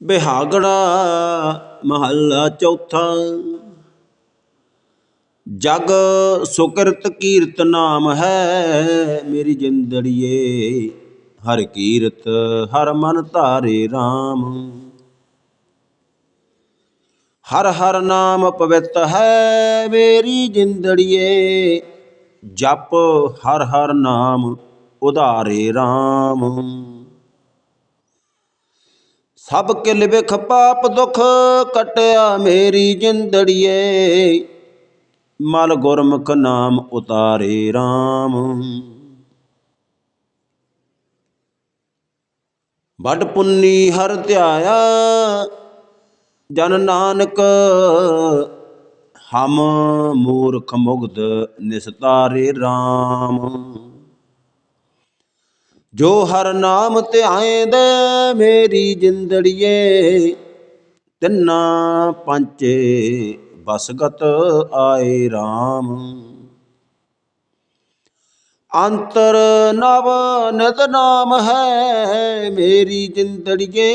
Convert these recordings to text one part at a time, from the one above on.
ਬਿਹਾਗੜਾ ਮਹੱਲਾ ਚੌਥਾ। ਜਗ ਸੁਕਿਰਤ ਕੀਰਤ ਨਾਮ ਹੈ ਮੇਰੀ ਜਿੰਦੜੀਏ, ਹਰ ਕੀਰਤ ਹਰ ਮਨ ਧਾਰੇ RAM ਹਰ ਹਰ ਨਾਮ ਪਵਿੱਤ ਹੈ ਮੇਰੀ ਜਿੰਦੜੀਏ, ਜਪ ਹਰ ਹਰ ਨਾਮ ਉਧਾਰੇ RAM ਸਭ ਕਿਲ ਵਿਖ ਪਾਪ ਦੁਖ ਕਟਿਆ ਮੇਰੀ ਜਿੰਦੜੀਏ। ਮਲ ਗੁਰਮੁਖ ਨਾਮ ਉਤਾਰੇ RAM ਵੱਡ ਪੁੰਨੀ ਹਰ ਧਿਆਇਆ, ਜਨ ਨਾਨਕ ਹਮ ਮੂਰਖ ਮੁਗਧ ਨਿਸਤਾਰੇ RAM ਜੋ ਹਰ ਨਾਮ ਧਿਆਏਂਦੇ ਮੇਰੀ ਜਿੰਦੜੀਏ, ਤਿੰਨਾ ਪੰਚੇ ਬਸਗਤ ਆਏ RAM ਅੰਤਰ ਨਵ ਨਿਤ ਨਾਮ ਹੈ ਮੇਰੀ ਜਿੰਦੜੀਏ,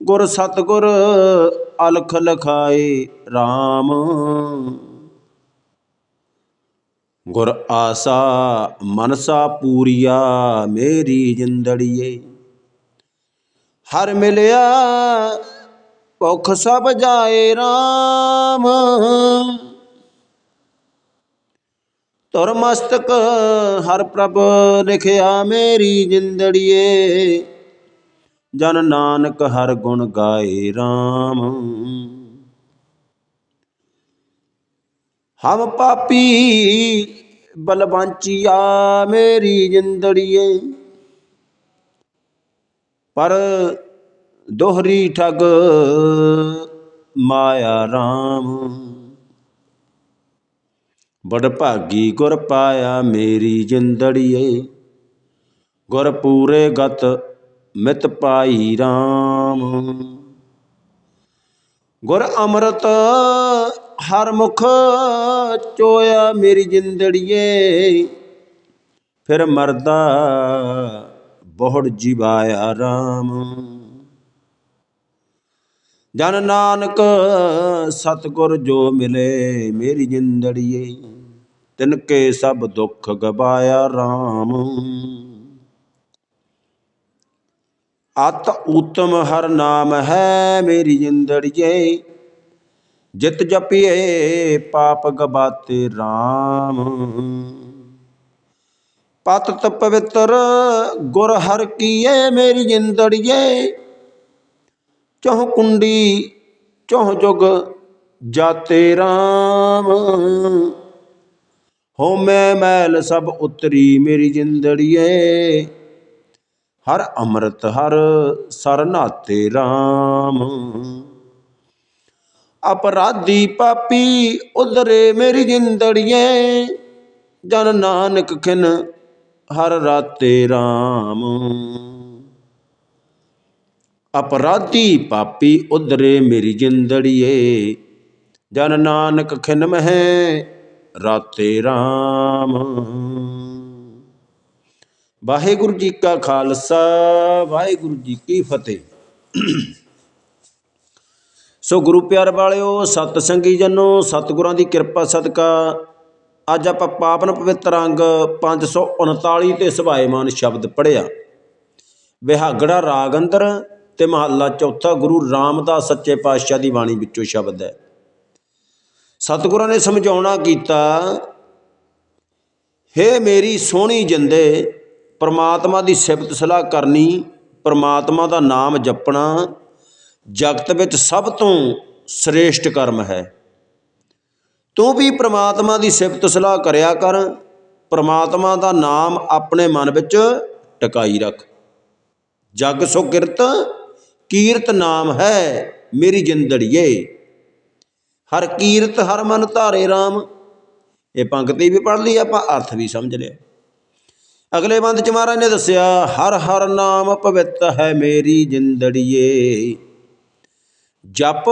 ਗੁਰ ਸਤਗੁਰ ਅਲਖ ਲਖਾਏ RAM ਗੁਰ ਆਸਾ ਮਨਸਾ ਪੂਰੀਆ ਮੇਰੀ ਜਿੰਦੜੀਏ। ਹਰ ਮਿਲਿਆ ਭੁਖ ਸਭ ਜਾਏ RAM ਤੁਰ ਮਸਤਕ ਹਰ ਪ੍ਰਭ ਲਿਖਿਆ ਮੇਰੀ ਜਿੰਦੜੀਏ। ਜਨ ਨਾਨਕ ਹਰ ਗੁਣ ਗਾਏ RAM ਹਮ ਪਾਪੀ ਬਲਵੰਚੀਆ ਮੇਰੀ ਜਿੰਦੜੀਏ। ਪਰ ਦੋਹਰੀ ਠਗ ਮਾਇਆ RAM ਬੜ ਭਾਗੀ ਗੁਰ ਪਾਇਆ ਮੇਰੀ ਜਿੰਦੜੀਏ। ਗੁਰ ਪੂਰੇ ਗਤ ਮਿਤ ਪਾਈ RAM ਗੁਰ ਅੰਮ੍ਰਿਤ ਹਰ ਮੁਖ ਚੋਇਆ ਮੇਰੀ ਜਿੰਦੜੀਏ। ਫਿਰ ਮਰਦਾ ਬਹੁੜ ਜੀਵਾਇਆ RAM ਜਨ ਨਾਨਕ ਸਤਗੁਰ ਜੋ ਮਿਲੇ ਮੇਰੀ ਜਿੰਦੜੀਏ ਤਿਨ ਕੇ ਸਭ ਦੁੱਖ ਗਵਾਇਆ RAM ਅਤ ਉਤਮ ਹਰ ਨਾਮ ਹੈ ਮੇਰੀ ਜਿੰਦੜੀਏ ਜਿਤ ਜਪੀਏ ਪਾਪ ਗਬਾਤੇ RAM ਪਤਤ ਪਵਿੱਤਰ ਗੁਰ ਹਰ ਕੀਏ, ਮੇਰੀ ਜਿੰਦੜੀਏ ਚਹੁ ਕੁੰਡੀ, ਚਹੁ ਜੁਗ ਜਾਤੇ RAM ਹੋਮੈ ਮੈਲ ਸਭ ਉਤਰੀ, ਮੇਰੀ ਜਿੰਦੜੀਏ ਹਰ ਅੰਮ੍ਰਿਤ, ਹਰ ਸਰ ਨਾਤੇ RAM ਅਪਰਾਧੀ ਪਾਪੀ ਉਧਰੇ ਮੇਰੀ ਜਿੰਦੜੀਏ। ਜਨ ਨਾਨਕ ਖਿਨ ਹਰ ਰਾਤੇ RAM ਅਪਰਾਧੀ ਪਾਪੀ ਉਧਰੇ ਮੇਰੀ ਜਿੰਦੜੀਏ। ਜਨ ਨਾਨਕ ਖਿਨ ਮਹਿ ਰਾਤੇ RAM ਵਾਹਿਗੁਰੂ ਜੀ ਕਾ ਖਾਲਸਾ, ਵਾਹਿਗੁਰੂ ਜੀ ਕੀ ਫਤਿਹ। ਸੋ ਗੁਰੂ ਪਿਆਰ ਵਾਲਿਓ, ਸਤ ਸੰਗੀ ਜਨੋ, ਸਤਿਗੁਰਾਂ ਦੀ ਕਿਰਪਾ ਸਦਕਾ। ਅੱਜ ਆਪਾਂ ਪਾਵਨ ਪਵਿੱਤਰ ਅੰਗ 539 ਤੇ ਸੁਭਾਏਮਾਨ ਸ਼ਬਦ ਪੜਿਆ ਵਿਹਾਗੜਾ ਰਾਗ ਅੰਦਰ ਤੇ ਮਹੱਲਾ ਚੌਥਾ ਗੁਰੂ ਰਾਮਦਾਸ ਸੱਚੇ ਪਾਤਸ਼ਾਹ ਦੀ ਬਾਣੀ ਵਿੱਚੋਂ ਸ਼ਬਦ ਹੈ। ਸਤਿਗੁਰਾਂ ਨੇ ਸਮਝਾਉਣਾ ਕੀਤਾ, ਹੇ ਮੇਰੀ ਸੋਹਣੀ ਜਿੰਦੇ, ਪ੍ਰਮਾਤਮਾ ਦੀ ਸਿਫਤ ਸਲਾਹ ਕਰਨੀ, ਪ੍ਰਮਾਤਮਾ ਦਾ ਨਾਮ ਜਪਣਾ ਜਗਤ ਵਿੱਚ ਸਭ ਤੋਂ ਸ੍ਰੇਸ਼ਟ ਕਰਮ ਹੈ। ਤੂੰ ਵੀ ਪ੍ਰਮਾਤਮਾ ਦੀ ਸਿਫਤ ਸਲਾਹ ਕਰਿਆ ਕਰ। ਪ੍ਰਮਾਤਮਾ ਦਾ ਨਾਮ ਆਪਣੇ ਮਨ ਵਿੱਚ ਟਿਕਾਈ ਰੱਖ। ਜਗ ਸੋ ਕਿਰਤ, ਕੀਰਤ ਨਾਮ ਹੈ ਮੇਰੀ ਜਿੰਦੜੀਏ। ਹਰ ਕੀਰਤ ਹਰ ਮਨ ਧਾਰੇ RAM ਇਹ ਪੰਕਤੀ ਵੀ ਪੜ ਲਈ, ਆਪਾਂ ਅਰਥ ਵੀ ਸਮਝ ਲਿਆ। ਅਗਲੇ ਬੰਦ ਚ ਮਹਾਰਾਜ ਨੇ ਦੱਸਿਆ, ਹਰ ਹਰ ਨਾਮ ਪਵਿੱਤ ਹੈ ਮੇਰੀ ਜਿੰਦੜੀਏ। ਜਪ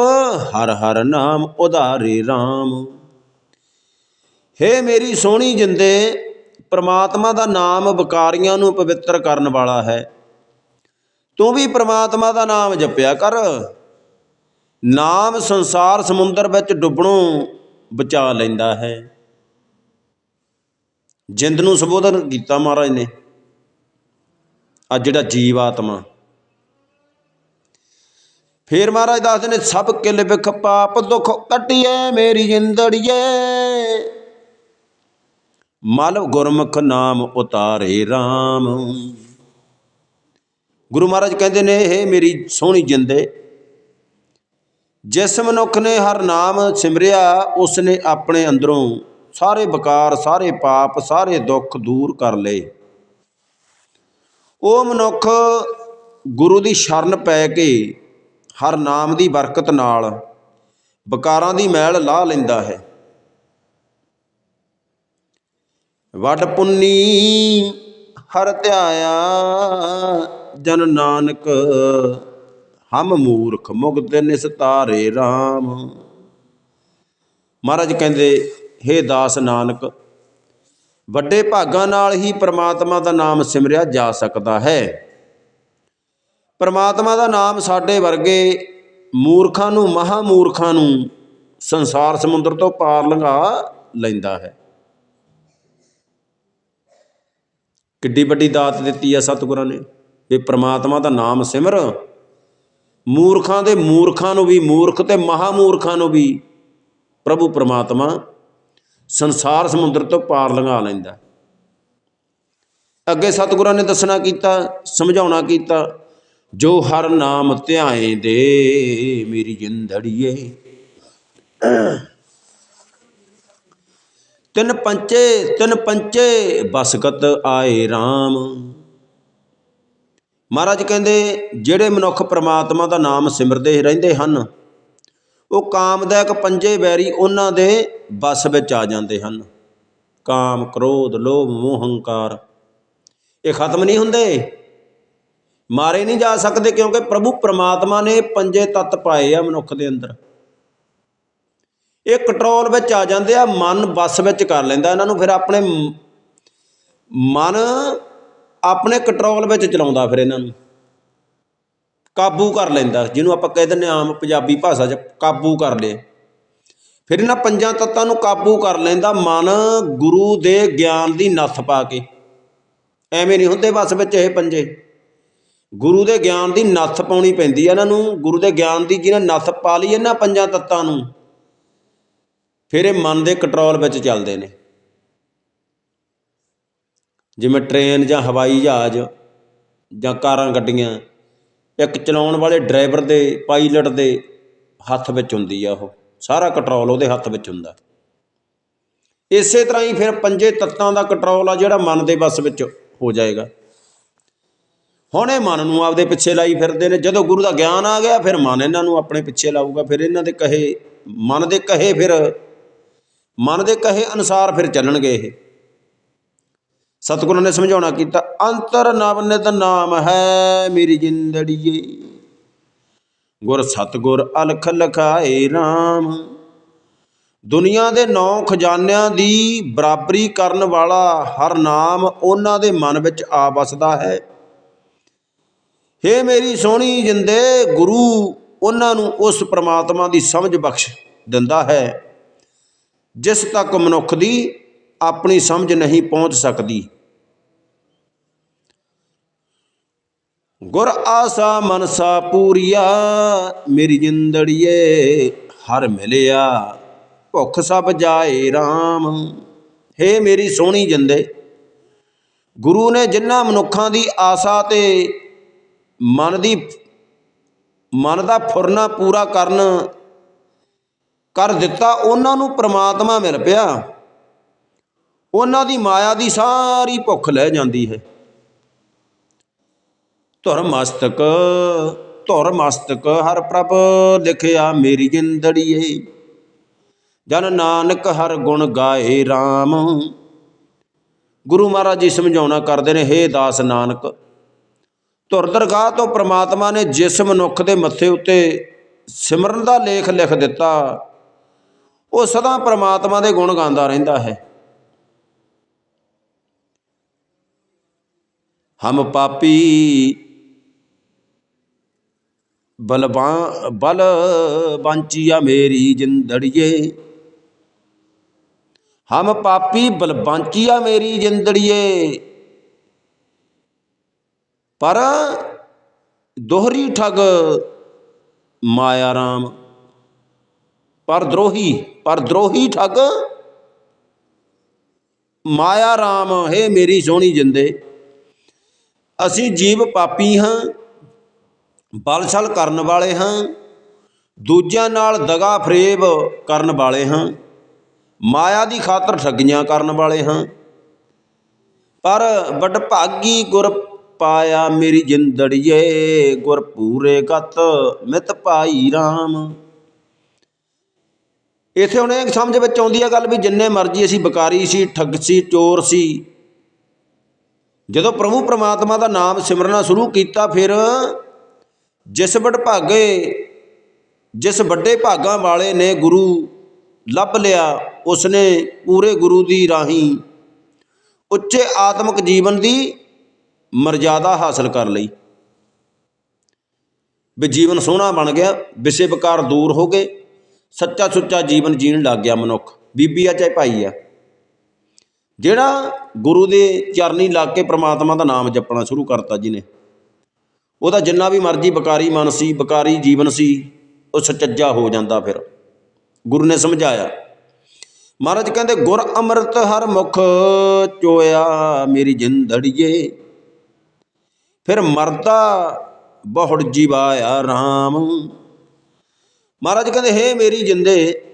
ਹਰ ਹਰ ਨਾਮ ਉਧਾਰੇ RAM ਹੇ ਮੇਰੀ ਸੋਹਣੀ ਜਿੰਦੇ, ਪ੍ਰਮਾਤਮਾ ਦਾ ਨਾਮ ਵਿਕਾਰੀਆਂ ਨੂੰ ਪਵਿੱਤਰ ਕਰਨ ਵਾਲਾ ਹੈ। ਤੂੰ ਵੀ ਪ੍ਰਮਾਤਮਾ ਦਾ ਨਾਮ ਜਪਿਆ ਕਰ। ਨਾਮ ਸੰਸਾਰ ਸਮੁੰਦਰ ਵਿੱਚ ਡੁੱਬਣੋਂ ਬਚਾ ਲੈਂਦਾ ਹੈ। ਜਿੰਦ ਨੂੰ ਸੰਬੋਧਨ ਕੀਤਾ ਮਹਾਰਾਜ ਨੇ। ਆ ਜਿਹੜਾ ਜੀਵ ਆਤਮਾ ਫੇਰ ਮਹਾਰਾਜ ਦੱਸਦੇ ਨੇ ਸਭ ਕਿਲ ਵਿਖ ਪਾਪ ਦੁੱਖ ਕੱਟਿਏ ਮੇਰੀ ਜਿੰਦੜੀਏ ਮਲ ਗੁਰਮੁਖ ਨਾਮ ਉਤਾਰੇ RAM ਗੁਰੂ ਮਹਾਰਾਜ ਕਹਿੰਦੇ ਨੇ ਇਹ ਮੇਰੀ ਸੋਹਣੀ ਜਿੰਦੇ, ਜਿਸ ਮਨੁੱਖ ਨੇ ਹਰ ਨਾਮ ਸਿਮਰਿਆ ਉਸ ਨੇ ਆਪਣੇ ਅੰਦਰੋਂ ਸਾਰੇ ਵਿਕਾਰ, ਸਾਰੇ ਪਾਪ, ਸਾਰੇ ਦੁੱਖ ਦੂਰ ਕਰ ਲਏ। ਉਹ ਮਨੁੱਖ ਗੁਰੂ ਦੀ ਸ਼ਰਨ ਪੈ ਕੇ ਹਰ ਨਾਮ ਦੀ ਬਰਕਤ ਨਾਲ ਵਿਕਾਰਾਂ ਦੀ ਮੈਲ ਲਾਹ ਲੈਂਦਾ ਹੈ। ਵੱਡ ਪੁੰਨੀ ਹਰ ਧਿਆਇਆ, ਜਨ ਨਾਨਕ, ਹਮ ਮੂਰਖ ਮੁਗਤ ਨਿਸਤਾਰੇ RAM ਮਹਾਰਾਜ ਕਹਿੰਦੇ हे ਦਾਸ ਨਾਨਕ, ਵੱਡੇ ਭਾਗਾਂ ਨਾਲ ਹੀ ਪ੍ਰਮਾਤਮਾ ਦਾ ਨਾਮ ਸਿਮਰਿਆ ਜਾ ਸਕਦਾ ਹੈ। ਪਰਮਾਤਮਾ ਦਾ ਨਾਮ ਸਾਡੇ ਵਰਗੇ ਮੂਰਖਾਂ ਨੂੰ ਮਹਾ ਮੂਰਖਾਂ ਨੂੰ ਸੰਸਾਰ ਸਮੁੰਦਰ ਤੋਂ ਪਾਰ ਲੰਘਾ ਲੈਂਦਾ ਹੈ। ਕਿੱਡੀ ਵੱਡੀ ਦਾਤ ਦਿੱਤੀ ਆ ਸਤਿਗੁਰਾਂ ਨੇ ਵੀ ਪ੍ਰਮਾਤਮਾ ਦਾ ਨਾਮ ਸਿਮਰ, ਮੂਰਖਾਂ ਦੇ ਮੂਰਖਾਂ ਨੂੰ ਵੀ, ਮੂਰਖ ਤੇ ਮਹਾ ਮੂਰਖਾਂ ਨੂੰ ਵੀ ਪ੍ਰਭੂ ਪ੍ਰਮਾਤਮਾ ਸੰਸਾਰ ਸਮੁੰਦਰ ਤੋਂ ਪਾਰ ਲੰਘਾ ਲੈਂਦਾ ਅੱਗੇ ਸਤਿਗੁਰਾਂ ਨੇ ਦੱਸਣਾ ਕੀਤਾ, ਸਮਝਾਉਣਾ ਕੀਤਾ ਜੋ ਹਰ ਨਾਮ ਧਿਆਏ ਦੇ, ਮੇਰੀ ਜਿੰਦੜੀਏ। ਤਿੰਨ ਪੰਚੇ ਤਿੰਨ ਪੰਚੇ ਬਸਕਤ ਆਏ RAM ਮਹਾਰਾਜ ਕਹਿੰਦੇ, ਜਿਹੜੇ ਮਨੁੱਖ ਪ੍ਰਮਾਤਮਾ ਦਾ ਨਾਮ ਸਿਮਰਦੇ ਰਹਿੰਦੇ ਹਨ, ਉਹ ਕਾਮਦਾਇਕ ਪੰਜੇ ਵੈਰੀ ਉਹਨਾਂ ਦੇ ਬਸ ਵਿੱਚ ਆ ਜਾਂਦੇ ਹਨ। ਕਾਮ, ਕ੍ਰੋਧ, ਲੋਭ, ਮੋਹ, ਹੰਕਾਰ, ਇਹ ਖਤਮ ਨਹੀਂ ਹੁੰਦੇ। ਮਾਰੇ ਨਹੀਂ ਜਾ ਸਕਦੇ ਕਿਉਂਕਿ ਪ੍ਰਭੂ ਪ੍ਰਮਾਤਮਾ ਨੇ ਪੰਜੇ ਤੱਤ ਪਾਏ ਆ ਮਨੁੱਖ ਦੇ ਅੰਦਰ। ਇਹ ਕੰਟਰੋਲ ਵਿੱਚ ਆ ਜਾਂਦੇ ਆ, ਮਨ ਬਸ ਵਿੱਚ ਕਰ ਲੈਂਦਾ ਇਹਨਾਂ ਨੂੰ, ਫਿਰ ਆਪਣੇ ਮਨ ਆਪਣੇ ਕੰਟਰੋਲ ਵਿੱਚ ਚਲਾਉਂਦਾ ਫਿਰ ਇਹਨਾਂ ਨੂੰ। ਕਾਬੂ ਕਰ ਲੈਂਦਾ, ਜਿਹਨੂੰ ਆਪਾਂ ਕਹਿ ਦਿੰਦੇ ਹਾਂ ਆਮ ਪੰਜਾਬੀ ਭਾਸ਼ਾ 'ਚ ਕਾਬੂ ਕਰ ਲਏ ਫਿਰ ਇਹਨਾਂ ਪੰਜਾਂ ਤੱਤਾਂ ਨੂੰ ਕਾਬੂ ਕਰ ਲੈਂਦਾ ਮਨ ਗੁਰੂ ਦੇ ਗਿਆਨ ਦੀ ਨੱਥ ਪਾ ਕੇ। ਐਵੇਂ ਨਹੀਂ ਹੁੰਦੇ ਬਸ ਵਿੱਚ ਇਹ ਪੰਜੇ। ਗੁਰੂ ਦੇ ਗਿਆਨ ਦੀ ਨੱਥ ਪਾਉਣੀ ਪੈਂਦੀ ਹੈ ਇਹਨਾਂ ਨੂੰ, ਗੁਰੂ ਦੇ ਗਿਆਨ ਦੀ ਜਿਹਨੇ ਨੱਥ ਪਾ ਲਈ ਇਹਨਾਂ ਪੰਜਾਂ ਤੱਤਾਂ ਨੂੰ, ਫਿਰ ਇਹ ਮਨ ਦੇ ਕੰਟਰੋਲ ਵਿੱਚ ਚੱਲਦੇ ਨੇ। ਜਿਵੇਂ ਟ੍ਰੇਨ ਜਾਂ ਹਵਾਈ ਜਹਾਜ਼ ਜਾਂ ਕਾਰਾਂ ਗੱਡੀਆਂ, ਇੱਕ ਚਲਾਉਣ ਵਾਲੇ ਡਰਾਈਵਰ ਦੇ, ਪਾਇਲਟ ਦੇ ਹੱਥ ਵਿੱਚ ਹੁੰਦੀ ਆ ਉਹ, ਸਾਰਾ ਕੰਟਰੋਲ ਉਹਦੇ ਹੱਥ ਵਿੱਚ ਹੁੰਦਾ। ਇਸੇ ਤਰ੍ਹਾਂ ਹੀ ਫਿਰ ਪੰਜੇ ਤੱਤਾਂ ਦਾ ਕੰਟਰੋਲ ਆ ਜਿਹੜਾ ਮਨ ਦੇ ਬਸ ਵਿੱਚ ਹੋ ਜਾਏਗਾ। ਹੁਣ ਇਹ ਮਨ ਨੂੰ ਆਪਦੇ ਪਿੱਛੇ ਲਾਈ ਫਿਰਦੇ ਨੇ। ਜਦੋਂ ਗੁਰੂ ਦਾ ਗਿਆਨ ਆ ਗਿਆ, ਫਿਰ ਮਨ ਇਹਨਾਂ ਨੂੰ ਆਪਣੇ ਪਿੱਛੇ ਲਾਊਗਾ। ਫਿਰ ਇਹਨਾਂ ਦੇ ਕਹੇ, ਮਨ ਦੇ ਕਹੇ ਫਿਰ, ਮਨ ਦੇ ਕਹੇ ਅਨੁਸਾਰ ਫਿਰ ਚੱਲਣਗੇ ਇਹ। ਸਤਿਗੁਰਾਂ ਨੇ ਸਮਝਾਉਣਾ ਕੀਤਾ, ਅੰਤਰ ਨਵਨਿਤ ਨਾਮ ਹੈ ਮੇਰੀ ਜਿੰਦੜੀਏ। ਗੁਰ ਸਤਿਗੁਰ ਅਲਖ ਲਖਾਏ RAM ਦੁਨੀਆ ਦੇ ਨੌ ਖਜ਼ਾਨਿਆਂ ਦੀ ਬਰਾਬਰੀ ਕਰਨ ਵਾਲਾ ਹਰ ਨਾਮ ਉਹਨਾਂ ਦੇ ਮਨ ਵਿੱਚ ਆ ਵਸਦਾ ਹੈ। ਹੇ ਮੇਰੀ ਸੋਹਣੀ ਜਿੰਦੇ, ਗੁਰੂ ਉਹਨਾਂ ਨੂੰ ਉਸ ਪ੍ਰਮਾਤਮਾ ਦੀ ਸਮਝ ਬਖਸ਼ ਦਿੰਦਾ ਹੈ। ਜਿਸ ਤੱਕ ਮਨੁੱਖ ਦੀ ਆਪਣੀ ਸਮਝ ਨਹੀਂ ਪਹੁੰਚ ਸਕਦੀ। ਗੁਰ ਆਸਾ ਮਨਸਾ ਪੂਰੀਆ, ਮੇਰੀ ਜਿੰਦੜੀਏ, ਹਰ ਮਿਲਿਆ, ਭੁੱਖ ਸਭ ਜਾਏ RAM ਹੇ ਮੇਰੀ ਸੋਹਣੀ ਜਿੰਦੇ, ਗੁਰੂ ਨੇ ਜਿਨ੍ਹਾਂ ਮਨੁੱਖਾਂ ਦੀ ਆਸਾ ਤੇ ਮਨ ਦੀ, ਮਨ ਦਾ ਫੁਰਨਾ ਪੂਰਾ ਕਰਨ ਕਰ ਦਿੱਤਾ, ਉਹਨਾਂ ਨੂੰ ਪ੍ਰਮਾਤਮਾ ਮਿਲ ਪਿਆ। ਉਹਨਾਂ ਦੀ ਮਾਇਆ ਦੀ ਸਾਰੀ ਭੁੱਖ ਲੈ ਜਾਂਦੀ ਹੈ। ਧੁਰ ਮਸਤਕ ਧੁਰ ਮਸਤਕ, ਹਰ ਪ੍ਰਭ ਲਿਖਿਆ ਮੇਰੀ ਜਿੰਦੜੀਏ। ਜਨ ਨਾਨਕ ਹਰ ਗੁਣ ਗਾਏ RAM ਗੁਰੂ ਮਹਾਰਾਜ ਜੀ ਸਮਝਾਉਣਾ ਕਰਦੇ ਨੇ, ਹੇ ਦਾਸ ਨਾਨਕ ਧੁਰ ਦਰਗਾਹ ਤੋਂ ਪ੍ਰਮਾਤਮਾ ਨੇ ਜਿਸ ਮਨੁੱਖ ਦੇ ਮੱਥੇ ਉੱਤੇ ਸਿਮਰਨ ਦਾ ਲੇਖ ਲਿਖ ਦਿੱਤਾ, ਉਹ ਸਦਾ ਪ੍ਰਮਾਤਮਾ ਦੇ ਗੁਣ ਗਾਉਂਦਾ ਰਹਿੰਦਾ ਹੈ। ਹਮ ਪਾਪੀ ਬਲਬਾਂ, ਬਲ ਬਾਂਚੀਆ ਮੇਰੀ ਜਿੰਦੜੀਏ। ਹਮ ਪਾਪੀ ਬਲਬਾਂਚੀਆ ਮੇਰੀ ਜਿੰਦੜੀਏ। ਪਰ ਦੋਹਰੀ ਠੱਗ ਮਾਇਆ ਰਾਮ, ਪਰ ਦਰੋਹੀ ਪਰ ਦਰੋਹੀ ਠੱਗ ਮਾਇਆ ਰਾਮ। ਹੈ ਮੇਰੀ ਸੋਹਣੀ ਜਿੰਦੇ, ਅਸੀਂ ਜੀਵ ਪਾਪੀ ਹਾਂ ਬਲਛਲ ਕਰਨ ਵਾਲੇ ਹਾਂ, ਦੂਜਿਆਂ ਨਾਲ ਦਗਾ ਫਰੇਬ ਕਰਨ ਵਾਲੇ ਹਾਂ, ਮਾਇਆ ਦੀ ਖਾਤਰ ਠੱਗੀਆਂ ਕਰਨ ਵਾਲੇ ਹਾਂ। ਪਰ ਵਡਭਾਗੀ ਗੁਰ ਪਾਇਆ ਮੇਰੀ ਜਿੰਦੜੀਏ ਗੁਰਪੂਰੇ ਗਤ ਮਿਤ ਭਾਈ RAM ਇਥੇ ਹੁਣ ਇਹ ਸਮਝ ਵਿੱਚ ਆਉਂਦੀ ਆ ਗੱਲ ਵੀ ਜਿੰਨੇ ਮਰਜ਼ੀ ਅਸੀਂ ਬਕਾਰੀ ਸੀ, ਠੱਗ ਸੀ, ਚੋਰ ਸੀ, ਜਦੋਂ ਪ੍ਰਭੂ ਪ੍ਰਮਾਤਮਾ ਦਾ ਨਾਮ ਸਿਮਰਨਾ ਸ਼ੁਰੂ ਕੀਤਾ ਫਿਰ ਜਿਸ ਵਡਭਾਗੇ ਜਿਸ ਵੱਡੇ ਭਾਗਾਂ ਵਾਲੇ ਨੇ ਗੁਰੂ ਲੱਭ ਲਿਆ, ਉਸਨੇ ਪੂਰੇ ਗੁਰੂ ਦੀ ਰਾਹੀਂ ਉੱਚੇ ਆਤਮਿਕ ਜੀਵਨ ਦੀ ਮਰਜ਼ਾਦਾ ਹਾਸਲ ਕਰ ਲਈ। ਵੀ ਜੀਵਨ ਸੋਹਣਾ ਬਣ ਗਿਆ ਵਿਸੇ ਵਿਕਾਰ ਦੂਰ ਹੋ ਗਏ, ਸੱਚਾ ਸੁੱਚਾ ਜੀਵਨ ਜੀਣ ਲੱਗ ਗਿਆ ਮਨੁੱਖ, ਬੀਬੀ ਆ ਚਾਹੇ ਭਾਈ ਆ। ਜਿਹੜਾ ਗੁਰੂ ਦੇ ਚਰਨੀ ਲੱਗ ਕੇ ਪ੍ਰਮਾਤਮਾ ਦਾ ਨਾਮ ਜਪਣਾ ਸ਼ੁਰੂ ਕਰਤਾ ਜਿਹਨੇ ਉਹਦਾ ਜਿੰਨਾ ਵੀ ਮਰਜ਼ੀ ਬਕਾਰੀ ਮਨ ਸੀ, ਬਕਾਰੀ ਜੀਵਨ ਸੀ, ਉਹ ਸੱਚਾ ਹੋ ਜਾਂਦਾ ਫਿਰ। ਗੁਰੂ ਨੇ ਸਮਝਾਇਆ, ਮਹਾਰਾਜ ਕਹਿੰਦੇ, ਗੁਰ ਅੰਮ੍ਰਿਤ ਹਰ ਮੁਖ ਚੋਇਆ ਮੇਰੀ ਜਿੰਦੜੀਏ ਫਿਰ ਮਰਦਾ ਬਹੁੜ ਜੀਵਾਇਆ RAM ਮਹਾਰਾਜ ਕਹਿੰਦੇ, ਹੇ ਮੇਰੀ ਜਿੰਦੇ,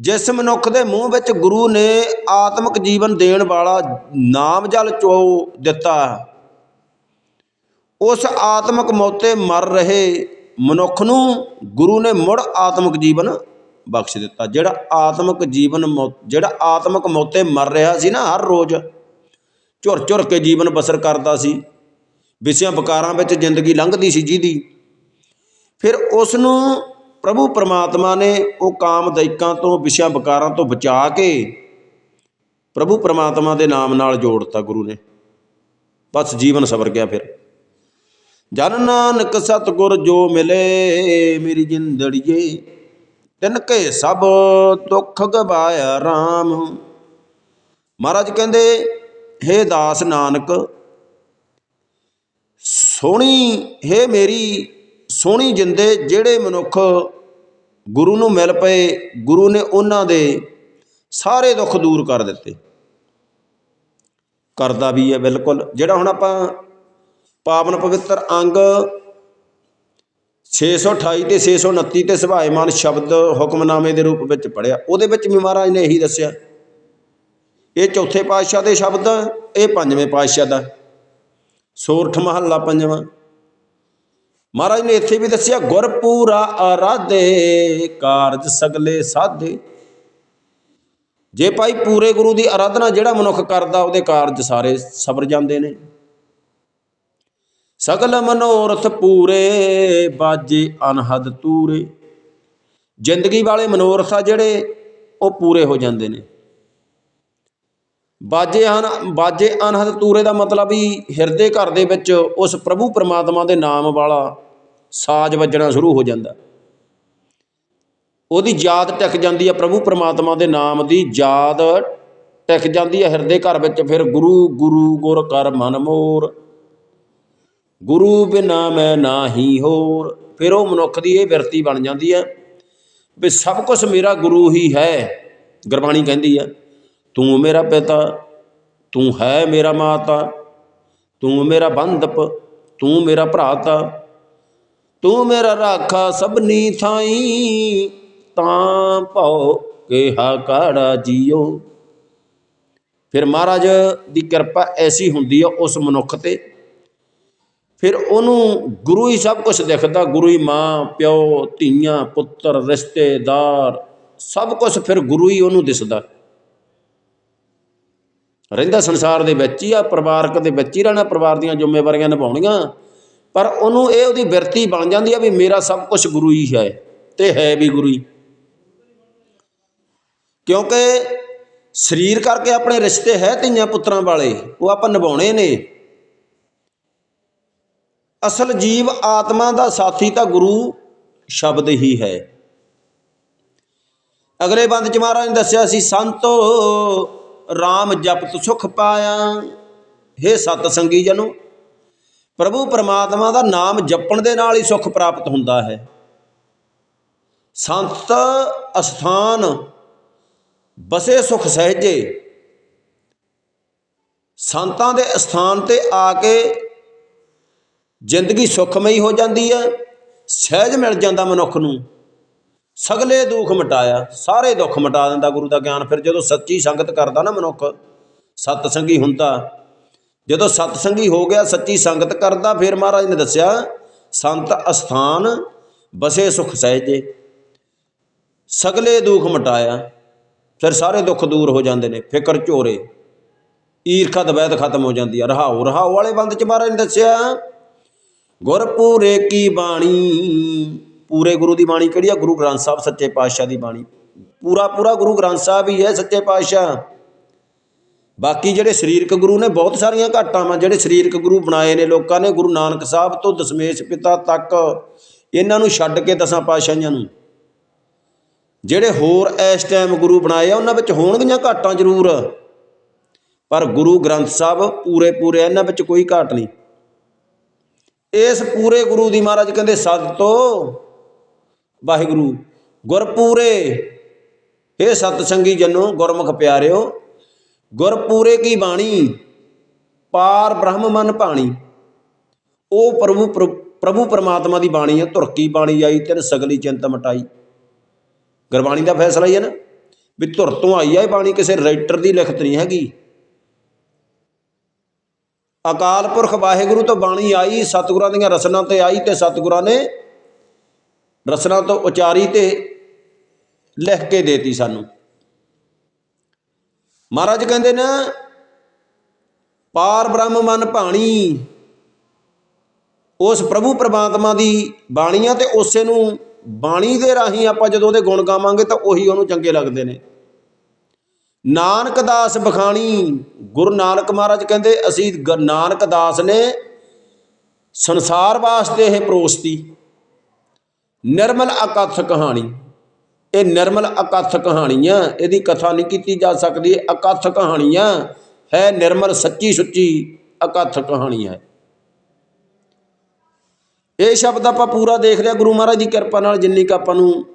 ਜਿਸ ਮਨੁੱਖ ਦੇ ਮੂੰਹ ਵਿੱਚ ਗੁਰੂ ਨੇ ਆਤਮਿਕ ਜੀਵਨ ਦੇਣ ਵਾਲਾ ਨਾਮ ਜਲ ਚੋ ਦਿੱਤਾ, ਉਸ ਆਤਮਿਕ ਮੌਤੇ ਮਰ ਰਹੇ ਮਨੁੱਖ ਨੂੰ ਗੁਰੂ ਨੇ ਮੁੜ ਆਤਮਿਕ ਜੀਵਨ ਬਖਸ਼ ਦਿੱਤਾ। ਜਿਹੜਾ ਆਤਮਿਕ ਜੀਵਨ ਮੌ- ਜਿਹੜਾ ਆਤਮਿਕ ਮੌਤੇ ਮਰ ਰਿਹਾ ਸੀ ਨਾ, ਹਰ ਰੋਜ਼ ਝੁਰ ਝੁਰ ਕੇ ਜੀਵਨ ਬਸਰ ਕਰਦਾ ਸੀ। ਵਿਸਿਆਂ ਵਿਕਾਰਾਂ ਵਿੱਚ ਜ਼ਿੰਦਗੀ ਲੰਘਦੀ ਸੀ ਜਿਹਦੀ। ਫਿਰ ਉਸ ਨੂੰ ਪ੍ਰਭੂ ਪਰਮਾਤਮਾ ਨੇ ਉਹ ਕਾਮ ਦੈਕਾਂ ਤੋਂ, ਵਿਸਿਆਂ ਵਿਕਾਰਾਂ ਤੋਂ ਬਚਾ ਕੇ ਪ੍ਰਭੂ ਪਰਮਾਤਮਾ ਦੇ ਨਾਮ ਨਾਲ ਜੋੜਤਾ ਗੁਰੂ ਨੇ। ਬਸ ਜੀਵਨ ਸਵਰ ਗਿਆ ਫਿਰ। ਜਨ ਨਾਨਕ ਸਤਗੁਰ ਜੋ ਮਿਲੇ, ਮੇਰੀ ਜਿੰਦੜੀਏ, ਤਿਨ ਕੇ ਸਭ ਦੁੱਖ ਗਵਾਇਆ RAM ਮਹਾਰਾਜ ਕਹਿੰਦੇ, ਹੇ ਦਾਸ ਨਾਨਕ ਸੋਹਣੀ, ਹੇ ਮੇਰੀ ਸੋਹਣੀ ਜਿੰਦੇ, ਜਿਹੜੇ ਮਨੁੱਖ ਗੁਰੂ ਨੂੰ ਮਿਲ ਪਏ, ਗੁਰੂ ਨੇ ਉਹਨਾਂ ਦੇ ਸਾਰੇ ਦੁੱਖ ਦੂਰ ਕਰ ਦਿੱਤੇ। ਕਰਦਾ ਵੀ ਹੈ ਬਿਲਕੁਲ। ਜਿਹੜਾ ਹੁਣ ਆਪਾਂ ਪਾਵਨ ਪਵਿੱਤਰ ਅੰਗ 628 ਤੇ 629 ਤੇ ਸੁਭਾਏਮਾਨ ਸ਼ਬਦ ਹੁਕਮਨਾਮੇ ਦੇ ਰੂਪ ਵਿੱਚ ਪੜਿਆ ਉਹਦੇ ਵਿੱਚ ਵੀ ਮਹਾਰਾਜ ਨੇ ਇਹੀ ਦੱਸਿਆ। ਇਹ ਚੌਥੇ ਪਾਤਸ਼ਾਹ ਦੇ ਸ਼ਬਦ, ਇਹ ਪੰਜਵੇਂ ਪਾਤਸ਼ਾਹ ਦਾ। ਸੋਰਠ ਮਹੱਲਾ ਪੰਜਵਾਂ। ਮਹਾਰਾਜ ਨੇ ਇੱਥੇ ਵੀ ਦੱਸਿਆ ਗੁਰ ਪੂਰਾ ਆਰਾਧੇ ਕਾਰਜ ਸਗਲੇ ਸਾਧੇ। ਜੇ ਭਾਈ ਪੂਰੇ ਗੁਰੂ ਦੀ ਆਰਾਧਨਾ ਜਿਹੜਾ ਮਨੁੱਖ ਕਰਦਾ, ਉਹਦੇ ਕਾਰਜ ਸਾਰੇ ਸਬਰ ਜਾਂਦੇ ਨੇ। ਸਗਲ ਮਨੋਰਥ ਪੂਰੇ, ਬਾਜੇ ਅਨਹਦ ਤੂਰੇ। ਜ਼ਿੰਦਗੀ ਵਾਲੇ ਮਨੋਰਥ ਆ ਜਿਹੜੇ, ਉਹ ਪੂਰੇ ਹੋ ਜਾਂਦੇ ਨੇ। ਬਾਜੇ ਹਨ, ਬਾਜੇ ਅਨਹਦ ਤੂਰੇ ਦਾ ਮਤਲਬ ਵੀ ਹਿਰਦੇ ਘਰ ਦੇ ਵਿੱਚ ਉਸ ਪ੍ਰਭੂ ਪਰਮਾਤਮਾ ਦੇ ਨਾਮ ਵਾਲਾ ਸਾਜ਼ ਵੱਜਣਾ ਸ਼ੁਰੂ ਹੋ ਜਾਂਦਾ। ਉਹਦੀ ਯਾਦ ਟਿਕ ਜਾਂਦੀ ਹੈ ਪ੍ਰਭੂ ਪਰਮਾਤਮਾ ਦੇ ਨਾਮ ਦੀ ਯਾਦ ਟਿਕ ਜਾਂਦੀ ਹੈ ਹਿਰਦੇ ਘਰ ਵਿੱਚ, ਫਿਰ ਗੁਰੂ ਗੁਰੂ ਗੁਰ ਕਰ ਮਨ ਮੋਰ। ਗੁਰੂ ਬਿਨਾ ਮੈਂ ਨਾਹੀ ਹੋਰ। ਫਿਰ ਉਹ ਮਨੁੱਖ ਦੀ ਇਹ ਬਿਰਤੀ ਬਣ ਜਾਂਦੀ ਹੈ ਵੀ ਸਭ ਕੁਝ ਮੇਰਾ ਗੁਰੂ ਹੀ ਹੈ, ਗੁਰਬਾਣੀ ਕਹਿੰਦੀ ਹੈ। ਤੂੰ ਮੇਰਾ ਪਿਤਾ, ਤੂੰ ਹੈ ਮੇਰਾ ਮਾਤਾ, ਤੂੰ ਮੇਰਾ ਬੰਧਪ, ਤੂੰ ਮੇਰਾ ਭਰਾਤਾ, ਤੂੰ ਮੇਰਾ ਰਾਖਾ ਸਭਨੀ ਥਾਈ, ਤਾਂ ਭਉ ਕਿਹਾ ਕਾੜਾ ਜੀਓ। ਫਿਰ ਮਹਾਰਾਜ ਦੀ ਕਿਰਪਾ ਐਸੀ ਹੁੰਦੀ ਆ ਉਸ ਮਨੁੱਖ ਤੇ। ਫਿਰ ਉਹਨੂੰ ਗੁਰੂ ਹੀ ਸਭ ਕੁਝ ਦਿਖਦਾ, ਗੁਰੂ ਹੀ ਮਾਂ, ਪਿਓ, ਧੀਆਂ, ਪੁੱਤਰ, ਰਿਸ਼ਤੇਦਾਰ, ਸਭ ਕੁਝ ਫਿਰ ਗੁਰੂ ਹੀ ਉਹਨੂੰ ਦਿਸਦਾ। ਰਹਿੰਦਾ ਸੰਸਾਰ ਦੇ ਵਿੱਚ ਹੀ ਆ ਪਰਿਵਾਰਕ ਦੇ ਵਿੱਚ ਹੀ ਰਹਿਣਾ ਪਰਿਵਾਰ ਦੀਆਂ ਜ਼ਿੰਮੇਵਾਰੀਆਂ ਨਿਭਾਉਣੀਆਂ। ਪਰ ਉਹਨੂੰ ਇਹ ਉਹਦੀ ਬਿਰਤੀ ਬਣ ਜਾਂਦੀ ਆ ਵੀ ਮੇਰਾ ਸਭ ਕੁਝ ਗੁਰੂ ਹੀ ਹੈ ਤੇ ਹੈ ਵੀ ਗੁਰੂ ਹੀ। ਕਿਉਂਕਿ ਸਰੀਰ ਕਰਕੇ ਆਪਣੇ ਰਿਸ਼ਤੇ ਹੈ ਧੀਆਂ ਪੁੱਤਰਾਂ ਵਾਲੇ ਉਹ ਆਪਾਂ ਨਿਭਾਉਣੇ ਨੇ। ਅਸਲ ਜੀਵ ਆਤਮਾ ਦਾ ਸਾਥੀ ਤਾਂ ਗੁਰੂ ਸ਼ਬਦ ਹੀ ਹੈ। ਅਗਲੇ ਬੰਦ ਚ ਮਹਾਰਾਜ ਨੇ ਦੱਸਿਆ ਸੀ ਸੰਤੋ RAM ਜਪਤ ਸੁਖ ਪਾਇਆ। हे ਸਤ ਸੰਗੀ ਜਨੋ, ਪ੍ਰਭੂ ਪਰਮਾਤਮਾ ਦਾ ਨਾਮ ਜਪਣ ਦੇ ਨਾਲ ਹੀ ਸੁਖ ਪ੍ਰਾਪਤ ਹੁੰਦਾ ਹੈ। ਸੰਤ ਅਸਥਾਨ ਬਸੇ ਸੁਖ ਸਹਿਜੇ। ਸੰਤਾਂ ਦੇ ਅਸਥਾਨ ਤੇ ਆ ਕੇ ਜ਼ਿੰਦਗੀ ਸੁਖਮਈ ਹੋ ਜਾਂਦੀ ਹੈ, ਸਹਿਜ ਮਿਲ ਜਾਂਦਾ ਮਨੁੱਖ ਨੂੰ। ਸਗਲੇ ਦੁੱਖ ਮਿਟਾਇਆ, ਸਾਰੇ ਦੁੱਖ ਮਿਟਾ ਦਿੰਦਾ ਗੁਰੂ ਦਾ ਗਿਆਨ। ਫਿਰ ਜਦੋਂ ਸੱਚੀ ਸੰਗਤ ਕਰਦਾ ਨਾ ਮਨੁੱਖ ਸਤ ਸੰਗੀ ਹੁੰਦਾ। ਜਦੋਂ ਸਤ ਸੰਗੀ ਹੋ ਗਿਆ, ਸੱਚੀ ਸੰਗਤ ਕਰਦਾ, ਫਿਰ ਮਹਾਰਾਜ ਨੇ ਦੱਸਿਆ, ਸੰਤ ਅਸਥਾਨ ਬਸੇ ਸੁਖ ਸਹਿਜੇ। ਸਗਲੇ ਦੁੱਖ ਮਿਟਾਇਆ, ਫਿਰ ਸਾਰੇ ਦੁੱਖ ਦੂਰ ਹੋ ਜਾਂਦੇ ਨੇ। ਫਿਕਰ ਝੋਰੇ, ਈਰਖਾ ਦਵੈਤ ਖਤਮ ਹੋ ਜਾਂਦੀ ਆ। ਰਹਾਉ ਰਹਾਉ ਵਾਲੇ ਬੰਦ ਚ ਮਹਾਰਾਜ ਨੇ ਦੱਸਿਆ, ਗੁਰਪੂਰੇ ਕੀ ਬਾਣੀ? ਪੂਰੇ ਗੁਰੂ ਦੀ ਬਾਣੀ ਕਿਹੜੀ ਆ? ਗੁਰੂ ਗ੍ਰੰਥ ਸਾਹਿਬ ਸੱਚੇ ਪਾਤਸ਼ਾਹ ਦੀ ਬਾਣੀ। ਪੂਰਾ ਪੂਰਾ ਗੁਰੂ ਗ੍ਰੰਥ ਸਾਹਿਬ ਹੀ ਹੈ ਸੱਚੇ ਪਾਤਸ਼ਾਹ। ਬਾਕੀ ਜਿਹੜੇ ਸਰੀਰਕ ਗੁਰੂ ਨੇ, ਬਹੁਤ ਸਾਰੀਆਂ ਘਾਟਾਂ ਵਾ ਜਿਹੜੇ ਸਰੀਰਕ ਗੁਰੂ ਬਣਾਏ ਨੇ ਲੋਕਾਂ ਨੇ, ਗੁਰੂ ਨਾਨਕ ਸਾਹਿਬ ਤੋਂ ਦਸ਼ਮੇਸ਼ ਪਿਤਾ ਤੱਕ, ਇਹਨਾਂ ਨੂੰ ਛੱਡ ਕੇ ਦਸਾਂ ਪਾਤਸ਼ਾਹੀਆਂ ਨੂੰ। ਜਿਹੜੇ ਹੋਰ ਇਸ ਟਾਈਮ ਗੁਰੂ ਬਣਾਏ ਆ, ਉਹਨਾਂ ਵਿੱਚ ਹੋਣਗੀਆਂ ਘਾਟਾਂ ਜ਼ਰੂਰ। ਪਰ ਗੁਰੂ ਗ੍ਰੰਥ ਸਾਹਿਬ ਪੂਰੇ ਪੂਰੇ, ਇਹਨਾਂ ਵਿੱਚ ਕੋਈ ਘਾਟ ਨਹੀਂ। ਇਸ ਪੂਰੇ ਗੁਰੂ ਦੀ ਮਹਾਰਾਜ ਕਹਿੰਦੇ ਸਤ ਤੋਂ। ਵਾਹਿਗੁਰੂ, ਗੁਰਪੂਰੇ ਇਹ ਸਤ ਸੰਗੀ ਜਨੋ, ਗੁਰਮੁਖ ਪਿਆਰਿਓ, ਗੁਰਪੂਰੇ ਕੀ ਬਾਣੀ? ਪਾਰ ਬ੍ਰਹਮ ਮਨ ਪਾਣੀ ਉਹ ਪ੍ਰਭੂ ਪ੍ਰ- ਪ੍ਰਭੂ ਪਰਮਾਤਮਾ ਦੀ ਬਾਣੀ ਹੈ ਧੁਰਕੀ ਬਾਣੀ ਆਈ, ਤੈਨ ਸਗਲੀ ਚਿੰਤ ਮਟਾਈ। ਗੁਰਬਾਣੀ ਦਾ ਫੈਸਲਾ ਹੀ ਹੈ ਨਾ, ਵੀ ਧੁਰ ਤੋਂ ਆਈ ਹੈ ਇਹ ਬਾਣੀ, ਕਿਸੇ ਰਾਈਟਰ ਦੀ ਲਿਖਤ ਨਹੀਂ ਹੈਗੀ। ਅਕਾਲ ਪੁਰਖ ਵਾਹਿਗੁਰੂ ਤੋਂ ਬਾਣੀ ਆਈ, ਸਤਿਗੁਰਾਂ ਦੀਆਂ ਰਸਨਾਂ ਤੇ ਆਈ ਤੇ ਸਤਿਗੁਰਾਂ ਨੇ ਰਸਨਾ ਤੋਂ ਉਚਾਰੀ ਤੇ ਲਿਖ ਕੇ ਦੇਤੀ ਸਾਨੂੰ। ਮਹਾਰਾਜ ਕਹਿੰਦੇ ਨੇ, ਪਾਰ ਬ੍ਰਹਮ ਮਨ ਭਾਣੀ, ਉਸ ਪ੍ਰਭੂ ਪ੍ਰਮਾਤਮਾ ਦੀ ਬਾਣੀ ਆ ਤੇ ਉਸੇ ਨੂੰ ਬਾਣੀ ਦੇ ਰਾਹੀਂ ਆਪਾਂ ਜਦੋਂ ਉਹਦੇ ਗੁਣ ਗਾਵਾਂਗੇ ਤਾਂ ਉਹੀ ਉਹਨੂੰ ਚੰਗੇ ਲੱਗਦੇ ਨੇ। ਨਾਨਕ ਦਾਸ ਬਖਾਣੀ, ਗੁਰੂ ਨਾਨਕ ਮਹਾਰਾਜ ਕਹਿੰਦੇ, ਅਸੀਂ ਗ- ਨਾਨਕ ਦਾਸ ਨੇ ਸੰਸਾਰ ਵਾਸਤੇ ਇਹ ਪਰੋਸਤੀ। ਨਿਰਮਲ ਅਕਥ ਕਹਾਣੀ। ਇਹ ਨਿਰਮਲ ਅਕਥ ਕਹਾਣੀਆਂ, ਇਹਦੀ ਕਥਾ ਨਹੀਂ ਕੀਤੀ ਜਾ ਸਕਦੀ, ਇਹ ਅਕਥ ਕਹਾਣੀਆਂ ਹੈ, ਨਿਰਮਲ ਸੱਚੀ ਸੁੱਚੀ ਅਕਥ ਕਹਾਣੀ ਹੈ। ਇਹ ਸ਼ਬਦ ਆਪਾਂ ਪੂਰਾ ਦੇਖ ਲਿਆ, ਗੁਰੂ ਮਹਾਰਾਜ ਦੀ ਕਿਰਪਾ ਨਾਲ ਜਿੰਨੀ ਕੁ ਆਪਾਂ ਨੂੰ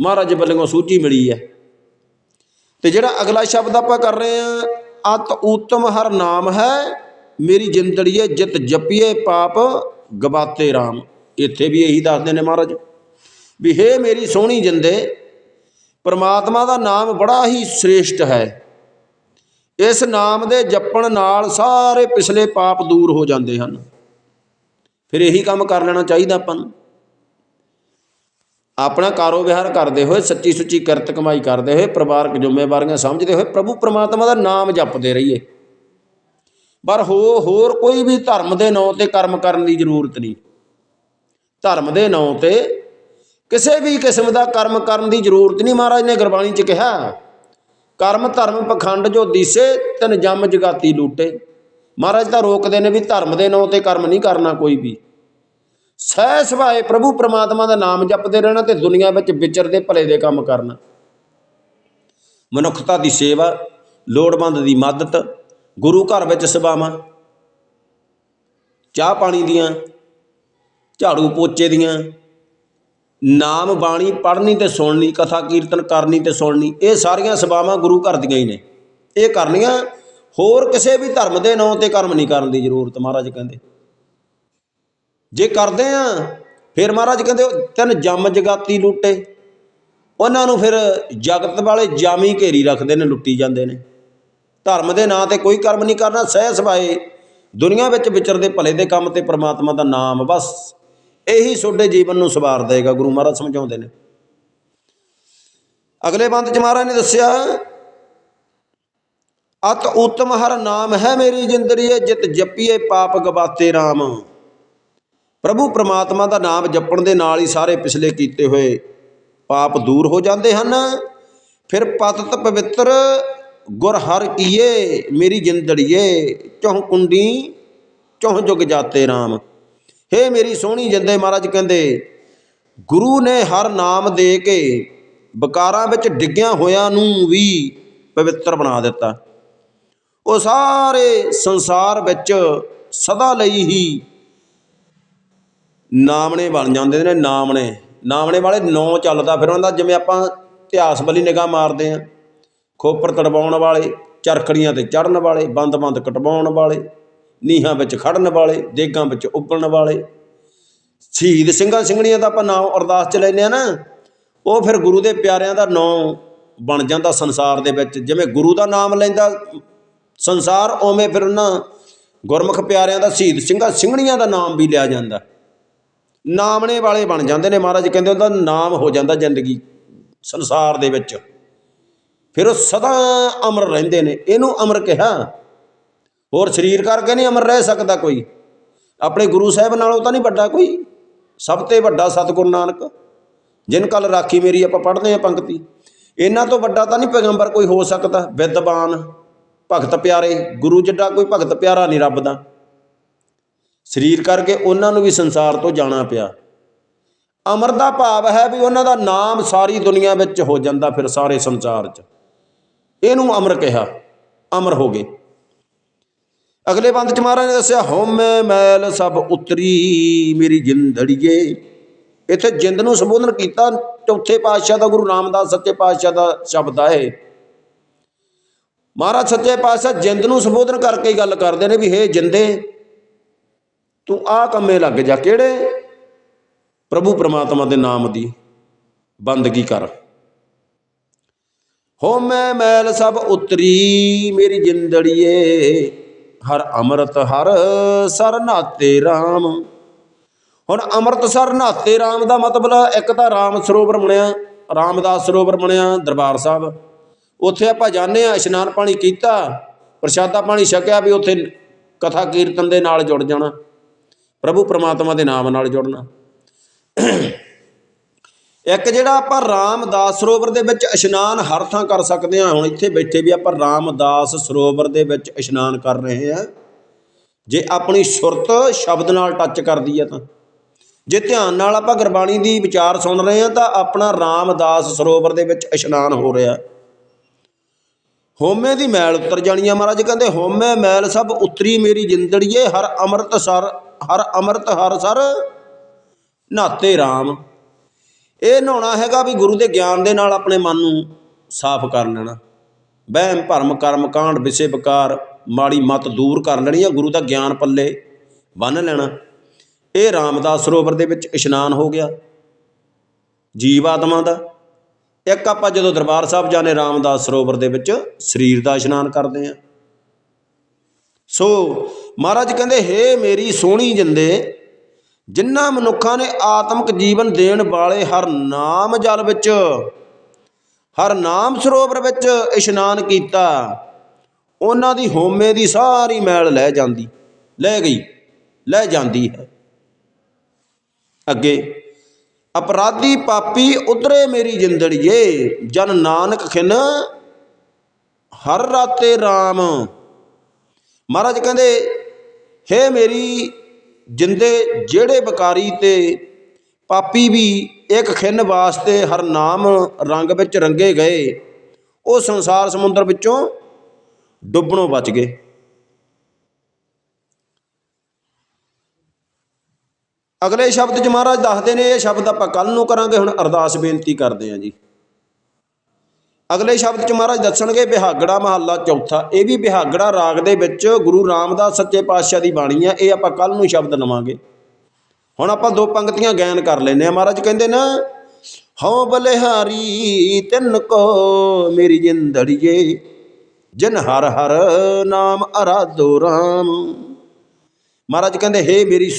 ਮਹਾਰਾਜ ਵੱਲੋਂ ਸੂਚੀ ਮਿਲੀ ਹੈ। ਤੇ ਜਿਹੜਾ ਅਗਲਾ ਸ਼ਬਦ ਆਪਾਂ ਕਰ ਰਹੇ ਹਾਂ, ਅਤ ਉਤਮ ਹਰ ਨਾਮ ਹੈ, ਮੇਰੀ ਜਿੰਦੜੀਏ ਜਿਤ ਜਪੀਏ ਪਾਪ ਗਵਾਤੇ RAM ਇੱਥੇ ਵੀ ਇਹੀ ਦੱਸਦੇ ਨੇ ਮਹਾਰਾਜ ਵੀ ਹੇ ਮੇਰੀ ਸੋਹਣੀ ਜਿੰਦੇ, ਪਰਮਾਤਮਾ ਦਾ ਨਾਮ ਬੜਾ ਹੀ ਸ੍ਰੇਸ਼ਟ ਹੈ। ਇਸ ਨਾਮ ਦੇ ਜਪਣ ਨਾਲ ਸਾਰੇ ਪਿਛਲੇ ਪਾਪ ਦੂਰ ਹੋ ਜਾਂਦੇ ਹਨ। ਫਿਰ ਇਹੀ ਕੰਮ ਕਰ ਲੈਣਾ ਚਾਹੀਦਾ ਆਪਾਂ ਨੂੰ। ਆਪਣਾ ਕਾਰੋਬਾਰ ਕਰਦੇ ਹੋਏ, ਸੱਚੀ ਸੁੱਚੀ ਕਿਰਤ ਕਮਾਈ ਕਰਦੇ ਹੋਏ, ਪਰਿਵਾਰਕ ਜ਼ਿੰਮੇਵਾਰੀਆਂ ਸਮਝਦੇ ਹੋਏ, ਪ੍ਰਭੂ ਪ੍ਰਮਾਤਮਾ ਦਾ ਨਾਮ ਜਪਦੇ ਰਹੀਏ। ਪਰ ਹੋ ਹੋਰ ਕੋਈ ਵੀ ਧਰਮ ਦੇ ਨਾਂ ਤੇ ਕਰਮ ਕਰਨ ਦੀ ਜ਼ਰੂਰਤ ਨਹੀਂ। ਧਰਮ ਦੇ ਨਾਂ ਤੇ ਕਿਸੇ ਵੀ ਕਿਸਮ ਦਾ ਕਰਮ ਕਰਨ ਦੀ ਜ਼ਰੂਰਤ ਨਹੀਂ ਮਹਾਰਾਜ ਨੇ ਗੁਰਬਾਣੀ 'ਚ ਕਿਹਾ। ਕਰਮ, ਧਰਮ, ਪਖੰਡ ਜੋ ਦੀਸੇ, ਤਨ ਜੰਮ ਜਗਾਤੀ ਲੂਟੇ। ਮਹਾਰਾਜ ਤਾਂ ਰੋਕਦੇ ਨੇ ਵੀ ਧਰਮ ਦੇ ਨਾਂ ਤੇ ਕਰਮ ਨਹੀਂ ਕਰਨਾ ਕੋਈ ਵੀ। ਸਹਿ ਸੁਭਾਏ ਪ੍ਰਭੂ ਪ੍ਰਮਾਤਮਾ ਦਾ ਨਾਮ ਜਪਦੇ ਰਹਿਣਾ ਤੇ ਦੁਨੀਆ ਵਿੱਚ ਵਿਚਰਦੇ ਭਲੇ ਦੇ ਕੰਮ ਕਰਨਾ। ਮਨੁੱਖਤਾ ਦੀ ਸੇਵਾ, ਲੋੜਵੰਦ ਦੀ ਮਦਦ, ਗੁਰੂ ਘਰ ਵਿੱਚ ਸੇਵਾਵਾਂ ਚਾਹ ਪਾਣੀ ਦੀਆਂ ਝਾੜੂ ਪੋਚੇ ਦੀਆਂ। ਨਾਮ ਬਾਣੀ ਪੜ੍ਹਨੀ ਤੇ ਸੁਣਨੀ, ਕਥਾ ਕੀਰਤਨ ਕਰਨੀ ਤੇ ਸੁਣਨੀ, ਇਹ ਸਾਰੀਆਂ ਸੇਵਾਵਾਂ ਗੁਰੂ ਘਰ ਦੀਆਂ ਹੀ ਨੇ। ਇਹ ਕਰਨੀਆਂ, ਹੋਰ ਕਿਸੇ ਵੀ ਧਰਮ ਦੇ ਨਾਂ ਤੇ ਕਰਮ ਨਹੀਂ ਕਰਨ ਦੀ ਜ਼ਰੂਰਤ, ਮਹਾਰਾਜ ਕਹਿੰਦੇ। ਜੇ ਕਰਦੇ ਆ, ਫਿਰ ਮਹਾਰਾਜ ਕਹਿੰਦੇ, ਤਿੰਨ ਜੰਮ ਜਗਾਤੀ ਲੁੱਟੇ। ਉਹਨਾਂ ਨੂੰ ਫਿਰ ਜਗਤ ਵਾਲੇ ਜਾਮੀ ਘੇਰੀ ਰੱਖਦੇ ਨੇ, ਲੁੱਟੀ ਜਾਂਦੇ ਨੇ। ਧਰਮ ਦੇ ਨਾਂ ਤੇ ਕੋਈ ਕਰਮ ਨਹੀਂ ਕਰਨਾ, ਸਹਿ ਸਭਾਏ। ਦੁਨੀਆ ਵਿੱਚ ਵਿਚਰਦੇ ਭਲੇ ਦੇ ਕੰਮ ਤੇ ਪ੍ਰਮਾਤਮਾ ਦਾ ਨਾਮ, ਬਸ। ਇਹੀ ਤੁਹਾਡੇ ਜੀਵਨ ਨੂੰ ਸਵਾਰ ਦੇਗਾ, ਗੁਰੂ ਮਹਾਰਾਜ ਸਮਝਾਉਂਦੇ ਨੇ। ਅਗਲੇ ਬੰਦ ਚ ਮਹਾਰਾਜ ਨੇ ਦੱਸਿਆ, ਅਤ ਉਤਮ ਹਰ ਨਾਮ ਹੈ ਮੇਰੀ ਜਿੰਦਰੀਏ ਜਿਤ ਜਪੀਏ ਪਾਪ ਗਵਾਤੇ RAM ਪ੍ਰਭੂ ਪ੍ਰਮਾਤਮਾ ਦਾ ਨਾਮ ਜਪਣ ਦੇ ਨਾਲ ਹੀ ਸਾਰੇ ਪਿਛਲੇ ਕੀਤੇ ਹੋਏ ਪਾਪ ਦੂਰ ਹੋ ਜਾਂਦੇ ਹਨ। ਫਿਰ ਪਤਤ ਪਵਿੱਤਰ ਗੁਰ ਹਰ ਕੀਏ, ਮੇਰੀ ਜਿੰਦੜੀਏ, ਚੌਹ ਕੁੰਡੀ, ਚੌਹ ਜੁਗ ਜਾਤੇ RAM ਹੇ ਮੇਰੀ ਸੋਹਣੀ ਜਿੰਦੇ ਮਹਾਰਾਜ ਕਹਿੰਦੇ, ਗੁਰੂ ਨੇ ਹਰ ਨਾਮ ਦੇ ਕੇ ਵਿਕਾਰਾਂ ਵਿੱਚ ਡਿੱਗਿਆ ਹੋਇਆਂ ਨੂੰ ਵੀ ਪਵਿੱਤਰ ਬਣਾ ਦਿੱਤਾ। ਉਹ ਸਾਰੇ ਸੰਸਾਰ ਵਿੱਚ ਸਦਾ ਲਈ ਹੀ ਨਾਮਣੇ ਬਣ ਜਾਂਦੇ ਨੇ, ਨਾਮਣੇ। ਨਾਮਣੇ ਵਾਲੇ ਨੌ ਚੱਲਦਾ ਫਿਰ ਉਹਨਾਂ ਦਾ, ਜਿਵੇਂ ਆਪਾਂ ਇਤਿਹਾਸ ਵੱਲੀ ਨਿਗਾਹ ਮਾਰਦੇ ਆ ਖੋਪਰ ਤੜਵਾਉਣ ਵਾਲੇ, ਚਰਖੜੀਆਂ ਤੇ ਚੜਨ ਵਾਲੇ, ਬੰਦ-ਬੰਦ ਕਟਵਾਉਣ ਵਾਲੇ ਨੀਹਾਂ ਵਿੱਚ ਖੜਨ ਵਾਲੇ, ਦੇਗਾਂ ਵਿੱਚ ਉੱਗਣ ਵਾਲੇ। ਸ਼ਹੀਦ ਸਿੰਘਾਂ ਸਿੰਘਣੀਆਂ ਦਾ ਆਪਾਂ ਨਾਮ ਅਰਦਾਸ ਚ ਲੈਂਦੇ ਆ ਨਾ। ਉਹ ਫਿਰ ਗੁਰੂ ਦੇ ਪਿਆਰਿਆਂ ਦਾ ਨਾਮ ਬਣ ਜਾਂਦਾ ਸੰਸਾਰ ਦੇ ਵਿੱਚ। ਜਿਵੇਂ ਗੁਰੂ ਦਾ ਨਾਮ ਲੈਂਦਾ ਸੰਸਾਰ, ਉਵੇਂ ਫਿਰ ਉਹਨਾਂ ਗੁਰਮੁਖ ਪਿਆਰਿਆਂ ਦਾ, ਸ਼ਹੀਦ ਸਿੰਘਾਂ ਸਿੰਘਣੀਆਂ ਦਾ ਨਾਮ ਵੀ ਲਿਆ ਜਾਂਦਾ। ਨਾਮਣੇ ਵਾਲੇ ਬਣ ਜਾਂਦੇ ਨੇ ਮਹਾਰਾਜ, ਕਹਿੰਦੇ ਉਹਦਾ ਨਾਮ ਹੋ ਜਾਂਦਾ ਜ਼ਿੰਦਗੀ, ਸੰਸਾਰ ਦੇ ਵਿੱਚ। ਫਿਰ ਉਹ ਸਦਾ ਅਮਰ ਰਹਿੰਦੇ ਨੇ। ਇਹਨੂੰ ਅਮਰ ਕਿਹਾ ਹੋਰ ਸਰੀਰ ਕਰਕੇ ਨਹੀਂ ਅਮਰ ਰਹਿ ਸਕਦਾ ਕੋਈ। ਆਪਣੇ ਗੁਰੂ ਸਾਹਿਬ ਨਾਲੋਂ ਤਾਂ ਨਹੀਂ ਵੱਡਾ ਕੋਈ। ਸਭ ਤੋਂ ਵੱਡਾ ਸਤਿਗੁਰੂ ਨਾਨਕ, ਜਿਨ ਕਲ ਰਾਖੀ ਮੇਰੀ ਆਪਾਂ ਪੜ੍ਹਦੇ ਆ ਪੰਕਤੀ। ਇਹਨਾਂ ਤੋਂ ਵੱਡਾ ਤਾਂ ਨਹੀਂ ਪੈਗੰਬਰ ਕੋਈ ਹੋ ਸਕਦਾ। ਵਿਦਵਾਨ, ਭਗਤ ਪਿਆਰੇ, ਗੁਰੂ ਜਿੱਡਾ ਕੋਈ ਭਗਤ ਪਿਆਰਾ ਨਹੀਂ ਰੱਬ ਦਾ। ਸਰੀਰ ਕਰਕੇ ਉਹਨਾਂ ਨੂੰ ਵੀ ਸੰਸਾਰ ਤੋਂ ਜਾਣਾ ਪਿਆ। ਅਮਰ ਦਾ ਭਾਵ ਹੈ ਵੀ ਉਹਨਾਂ ਦਾ ਨਾਮ ਸਾਰੀ ਦੁਨੀਆ ਵਿੱਚ ਹੋ ਜਾਂਦਾ ਫਿਰ ਸਾਰੇ ਸੰਸਾਰ 'ਚ। ਇਹਨੂੰ ਅਮਰ ਕਿਹਾ। ਅਮਰ ਹੋ ਗਏ। ਅਗਲੇ ਬੰਦ ਚ ਮਹਾਰਾਜ ਨੇ ਦੱਸਿਆ, ਹਉਮੈ ਮੈਲ ਸਭ ਉਤਰੀ ਮੇਰੀ ਜਿੰਦੜੀਏ। ਇੱਥੇ ਜਿੰਦ ਨੂੰ ਸੰਬੋਧਨ ਕੀਤਾ, ਚੌਥੇ ਪਾਤਸ਼ਾਹ ਦਾ ਗੁਰੂ ਰਾਮਦਾਸ ਸੱਚੇ ਪਾਤਸ਼ਾਹ ਦਾ ਸ਼ਬਦ ਆ ਇਹ। ਮਹਾਰਾਜ ਸੱਚੇ ਪਾਤਸ਼ਾਹ ਜਿੰਦ ਨੂੰ ਸੰਬੋਧਨ ਕਰਕੇ ਗੱਲ ਕਰਦੇ ਨੇ ਵੀ, ਹੇ ਜਿੰਦੇ, ਤੂੰ ਆ ਕੰਮੇ ਲੱਗ ਜਾ। ਕਿਹੜੇ? ਪ੍ਰਭੂ ਪ੍ਰਮਾਤਮਾ ਦੇ ਨਾਮ ਦੀ ਬੰਦਗੀ ਕਰ। ਹੋ ਮੈਂ ਮੈਲ ਸਭ ਉਤਰੀ ਮੇਰੀ ਜਿੰਦੜੀਏ। ਹਰ ਅੰਮ੍ਰਿਤ ਹਰ ਸਰ ਨਾਤੇ RAM ਹੁਣ ਅੰਮ੍ਰਿਤਸਰ ਨਾਤੇ RAM ਦਾ ਮਤਲਬ ਇੱਕ ਤਾਂ ਰਾਮ ਸਰੋਵਰ ਬਣਿਆ, ਰਾਮਦਾਸ ਸਰੋਵਰ ਬਣਿਆ ਦਰਬਾਰ ਸਾਹਿਬ। ਉੱਥੇ ਆਪਾਂ ਜਾਂਦੇ ਆ ਇਸ਼ਨਾਨ ਪਾਣੀ ਕੀਤਾ, ਪ੍ਰਸ਼ਾਦਾ ਪਾਣੀ ਛਕਿਆ ਵੀ ਉੱਥੇ ਕਥਾ ਕੀਰਤਨ ਦੇ ਨਾਲ ਜੁੜ ਜਾਣਾ, ਪ੍ਰਭੂ ਪ੍ਰਮਾਤਮਾ ਦੇ ਨਾਮ ਨਾਲ ਜੁੜਨਾ। ਇੱਕ ਜਿਹੜਾ ਆਪਾਂ ਰਾਮਦਾਸ ਸਰੋਵਰ ਦੇ ਵਿੱਚ ਇਸ਼ਨਾਨ ਹਰ ਥਾਂ ਕਰ ਸਕਦੇ ਹਾਂ, ਹੁਣ ਇੱਥੇ ਬੈਠੇ ਵੀ ਆਪਾਂ ਰਾਮਦਾਸ ਸਰੋਵਰ ਦੇ ਵਿੱਚ ਇਸ਼ਨਾਨ ਕਰ ਰਹੇ ਹਾਂ। ਜੇ ਆਪਣੀ ਸੁਰਤ ਸ਼ਬਦ ਨਾਲ ਟੱਚ ਕਰਦੀ ਹੈ ਤਾਂ। ਜੇ ਧਿਆਨ ਨਾਲ ਆਪਾਂ ਗੁਰਬਾਣੀ ਦੀ ਵਿਚਾਰ ਸੁਣ ਰਹੇ ਹਾਂ, ਤਾਂ ਆਪਣਾ ਰਾਮਦਾਸ ਸਰੋਵਰ ਦੇ ਵਿੱਚ ਇਸ਼ਨਾਨ ਹੋ ਰਿਹਾ। ਹੋਮੇ ਦੀ ਮੈਲ ਉਤਰ ਜਾਣੀ ਆ ਮਹਾਰਾਜ, ਕਹਿੰਦੇ ਹੋਮੇ ਮੈਲ ਸਭ ਉਤਰੀ ਮੇਰੀ ਜਿੰਦੜੀਏ, ਹਰ ਅੰਮ੍ਰਿਤ ਸਰ ਹਰ ਅੰਮ੍ਰਿਤ ਹਰ ਸਰ, ਨਾਤੇ RAM ਇਹ ਨਹਾਉਣਾ ਹੈਗਾ ਵੀ ਗੁਰੂ ਦੇ ਗਿਆਨ ਦੇ ਨਾਲ ਆਪਣੇ ਮਨ ਨੂੰ ਸਾਫ਼ ਕਰ ਲੈਣਾ। ਵਹਿਮ, ਭਰਮ, ਕਰਮ, ਕਾਂਡ ਵਿਸੇ ਵਿਕਾਰ ਮਾੜੀ ਮਤ ਦੂਰ ਕਰ ਲੈਣੀ ਆ, ਗੁਰੂ ਦਾ ਗਿਆਨ ਪੱਲੇ ਬੰਨ ਲੈਣਾ। ਇਹ ਰਾਮਦਾਸ ਸਰੋਵਰ ਦੇ ਵਿੱਚ ਇਸ਼ਨਾਨ ਹੋ ਗਿਆ। ਜੀਵ ਆਤਮਾ ਦਾ। ਇੱਕ ਆਪਾਂ ਜਦੋਂ ਦਰਬਾਰ ਸਾਹਿਬ ਜਾਣੇ ਰਾਮਦਾਸ ਸਰੋਵਰ ਦੇ ਵਿੱਚ ਸਰੀਰ ਦਾ ਇਸ਼ਨਾਨ ਕਰਦੇ ਆ। ਸੋ ਮਹਾਰਾਜ ਕਹਿੰਦੇ, ਹੇ ਮੇਰੀ ਸੋਹਣੀ ਜਿੰਦੇ ਜਿਨ੍ਹਾਂ ਮਨੁੱਖਾਂ ਨੇ ਆਤਮਿਕ ਜੀਵਨ ਦੇਣ ਵਾਲੇ ਹਰ ਨਾਮ ਜਲ ਵਿੱਚ, ਹਰ ਨਾਮ ਸਰੋਵਰ ਵਿੱਚ ਇਸ਼ਨਾਨ ਕੀਤਾ, ਉਹਨਾਂ ਦੀ ਹੋਮੇ ਦੀ ਸਾਰੀ ਮੈਲ ਲੈ ਜਾਂਦੀ, ਲੈ ਗਈ, ਲੈ ਜਾਂਦੀ ਹੈ। ਅੱਗੇ, ਅਪਰਾਧੀ ਪਾਪੀ ਉਤਰੇ ਮੇਰੀ ਜਿੰਦੜੀਏ, ਜਨ ਨਾਨਕ ਖਿਨ, ਹਰ ਰਾਤੇ RAM ਮਹਾਰਾਜ ਕਹਿੰਦੇ, ਹੇ ਮੇਰੀ ਜਿੰਦੇ ਜਿਹੜੇ ਬਕਾਰੀ ਤੇ ਪਾਪੀ ਵੀ ਇੱਕ ਖਿੰਨ ਵਾਸਤੇ ਹਰ ਨਾਮ ਰੰਗ ਵਿੱਚ ਰੰਗੇ ਗਏ, ਉਹ ਸੰਸਾਰ ਸਮੁੰਦਰ ਵਿੱਚੋਂ ਡੁੱਬਣੋਂ ਬਚ ਗਏ। ਅਗਲੇ ਸ਼ਬਦ ਚ ਮਹਾਰਾਜ ਦੱਸਦੇ ਨੇ, ਇਹ ਸ਼ਬਦ ਆਪਾਂ ਕੱਲ ਨੂੰ ਕਰਾਂਗੇ, ਹੁਣ ਅਰਦਾਸ ਬੇਨਤੀ ਕਰਦੇ ਹਾਂ ਜੀ। ਅਗਲੇ ਸ਼ਬਦ ਚ ਮਹਾਰਾਜ ਦੱਸਣਗੇ ਬਿਹਾਗੜਾ ਮਹੱਲਾ ਚੌਥਾ। ਇਹ ਵੀ ਬਿਹਾਗੜਾ ਰਾਗ ਦੇ ਵਿੱਚ ਗੁਰੂ ਰਾਮਦਾਸ ਸੱਚੇ ਪਾਤਸ਼ਾਹ ਦੀ ਬਾਣੀ ਆ, ਇਹ ਆਪਾਂ ਕੱਲ ਨੂੰ ਸ਼ਬਦ ਲਵਾਂਗੇ ਹੁਣ ਆਪਾਂ ਦੋ ਪੰਕਤੀਆਂ ਗਾਇਨ ਕਰ ਲੈਨੇ ਆ ਮਹਾਰਾਜ ਕਹਿੰਦੇ ਨਾ, ਹਉ ਬਲਿਹਾਰੀ, ਤਿੰਨ ਕੋ ਮੇਰੀ ਜਿੰਦੜੀਏ, ਜਿਨ ਹਰ ਹਰ ਨਾਮ ਅਰਾਧੋ ਰਾਮ। ਮਹਾਰਾਜ ਕਹਿੰਦੇ, ਹੇ ਮੇਰੀ